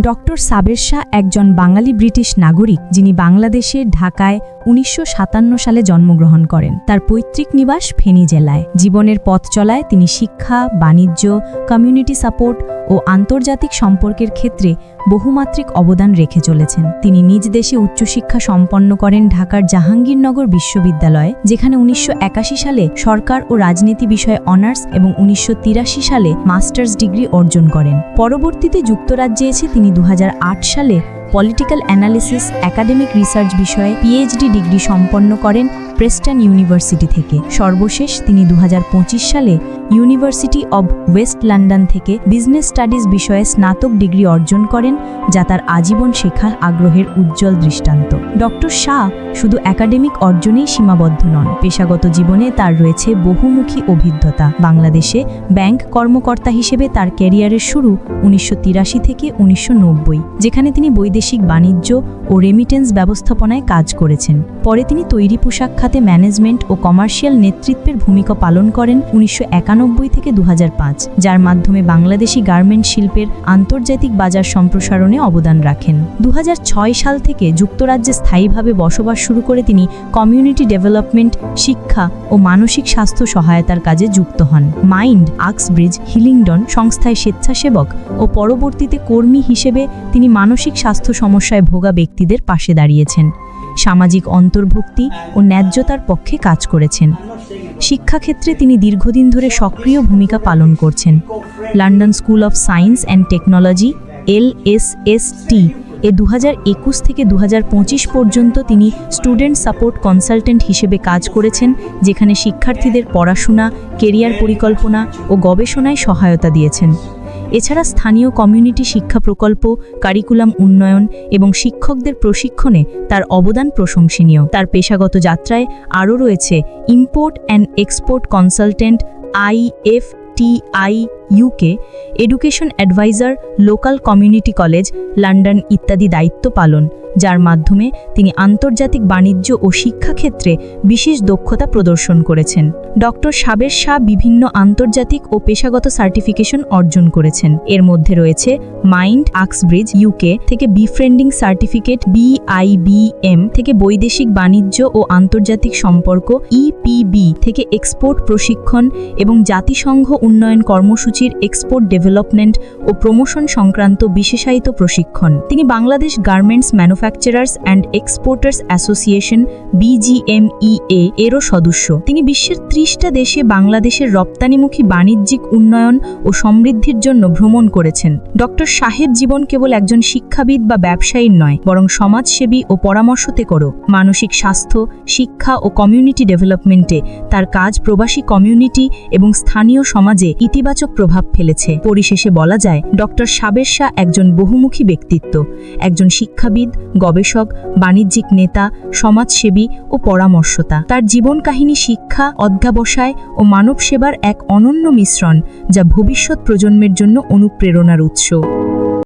Doctor সাবের শাহ একজন বাঙালি British নাগরিক যিনি বাংলাদেশের ঢাকায় উনিশশো সাতান্ন সালে জন্মগ্রহণ করেন। তার পৈতৃক নিবাস ফেনী জেলায়। জীবনের পথ চলায় তিনি শিক্ষা, বাণিজ্য কমিউনিটি সাপোর্ট ও আন্তর্জাতিক সম্পর্কের ক্ষেত্রে বহুমাত্রিক অবদান রেখে চলেছেন। তিনি নিজ দেশে উচ্চশিক্ষা সম্পন্ন করেন ঢাকার জাহাঙ্গীরনগর বিশ্ববিদ্যালয়ে, যেখানে উনিশশো একাশি সালে সরকার ও রাজনীতি বিষয়ে অনার্স এবং উনিশশো তিরাশি সালে মাস্টার্স ডিগ্রি অর্জন করেন। পরবর্তীতে যুক্তরাজ্যে এসে তিনি দু হাজার আট সালে পলিটিক্যাল অ্যানালিসিস, একাডেমিক রিসার্চ বিষয়ে পিএইচডি ডিগ্রি সম্পন্ন করেন প্রেস্টন ইউনিভার্সিটি থেকে। সর্বশেষ তিনি দু হাজার পঁচিশ সালে ইউনিভার্সিটি অব ওয়েস্ট লন্ডন থেকে বিজনেস স্টাডিজ বিষয়ে স্নাতক ডিগ্রি অর্জন করেন, যা তার আজীবন শেখার আগ্রহের উজ্জ্বল দৃষ্টান্ত। ডক্টর শাহ শুধু একাডেমিক অর্জনেই সীমাবদ্ধ নন, পেশাগত জীবনে তার রয়েছে বহুমুখী অভিজ্ঞতা। বাংলাদেশে ব্যাংক কর্মকর্তা হিসেবে তার ক্যারিয়ারের শুরু উনিশশো তিরাশি থেকে উনিশশো নব্বই, যেখানে তিনি বৈদেশিক বাণিজ্য ও রেমিটেন্স ব্যবস্থাপনায় কাজ করেছেন। পরে তিনি তৈরি পোশাক খাতে ম্যানেজমেন্ট ও কমার্শিয়াল নেতৃত্বের ভূমিকা পালন করেন উনিশশো থেকে দু হাজার পাঁচ, যার মাধ্যমে বাংলাদেশি গার্মেন্ট শিল্পের আন্তর্জাতিক বাজার সম্প্রসারণে অবদান রাখেন। দু হাজার ছয় সাল থেকে যুক্তরাজ্যে স্থায়ীভাবে বসবাস শুরু করে তিনি কমিউনিটি ডেভেলপমেন্ট, শিক্ষা ও মানসিক স্বাস্থ্য সহায়তার কাজে যুক্ত হন। মাইন্ড আক্সব্রিজ হিলিংডন সংস্থায় স্বেচ্ছাসেবক ও পরবর্তীতে কর্মী হিসেবে তিনি মানসিক স্বাস্থ্য সমস্যায় ভোগা ব্যক্তিদের পাশে দাঁড়িয়েছেন। সামাজিক অন্তর্ভুক্তি ও ন্যায্যতার পক্ষে কাজ করেছেন। শিক্ষাক্ষেত্রে তিনি দীর্ঘদিন ধরে সক্রিয় ভূমিকা পালন করছেন। London school of science and technology, L S S T, এ দু একুশ থেকে দু হাজার পঁচিশ পর্যন্ত তিনি স্টুডেন্ট সাপোর্ট কনসালটেন্ট হিসেবে কাজ করেছেন, যেখানে শিক্ষার্থীদের পড়াশোনা, কেরিয়ার পরিকল্পনা ও গবেষণায় সহায়তা দিয়েছেন। এছাড়া স্থানীয় কমিউনিটি শিক্ষা প্রকল্প, কারিকুলাম উন্নয়ন এবং শিক্ষকদের প্রশিক্ষণে তার অবদান প্রশংসনীয়। তার পেশাগত যাত্রায় আরও রয়েছে import and export consultant IF TI UK education advisor local community college London ইত্যাদি দায়িত্ব পালন, যার মাধ্যমে তিনি আন্তর্জাতিক বাণিজ্য ও শিক্ষাক্ষেত্রে বিশেষ দক্ষতা প্রদর্শন করেছেন। ডক্টর সাবের শাহ বিভিন্ন আন্তর্জাতিক ও পেশাগত সার্টিফিকেশন অর্জন করেছেন। এর মধ্যে রয়েছে মাইন্ড আক্সব্রিজ ইউকে থেকে বিফ্রেন্ডিং সার্টিফিকেট বিআইবিএম থেকে বৈদেশিক বাণিজ্য ও আন্তর্জাতিক সম্পর্ক ইপিবি থেকে এক্সপোর্ট প্রশিক্ষণ এবং জাতিসংঘ উন্নয়ন কর্মসূচির এক্সপোর্ট ডেভেলপমেন্ট ও প্রমোশন সংক্রান্ত বিশেষায়িত প্রশিক্ষণ। তিনি Bangladesh garments manufacturers and exporters association BGMEA এরও সদস্য। তিনি বিশ্বের ত্রিশটা দেশে বাংলাদেশের রপ্তানিমুখী বাণিজ্যিক উন্নয়ন ও সমৃদ্ধির জন্য ভ্রমণ করেছেন। ডক্টর শাহের জীবন কেবল একজন শিক্ষাবিদ বা ব্যবসায়ীর নয়, বরং সমাজসেবী ও পরামর্শতে করো। মানসিক স্বাস্থ্য, শিক্ষা ও কমিউনিটি ডেভেলপমেন্টে তার কাজ প্রবাসী কমিউনিটি এবং স্থানীয় সমাজে ইতিবাচক প্রভাব ফেলেছে। পরিশেষে বলা যায়, ডক্টর সাবের শাহ একজন বহুমুখী ব্যক্তিত্ব। একজন শিক্ষাবিদ, গবেষক, বাণিজ্যিক নেতা, সমাজসেবী ও পরামর্শতা। তার জীবন কাহিনী শিক্ষা, অধ্যাবসায় ও মানব সেবার এক অনন্য মিশ্রণ, যা ভবিষ্যৎ প্রজন্মের জন্য অনুপ্রেরণার উৎস।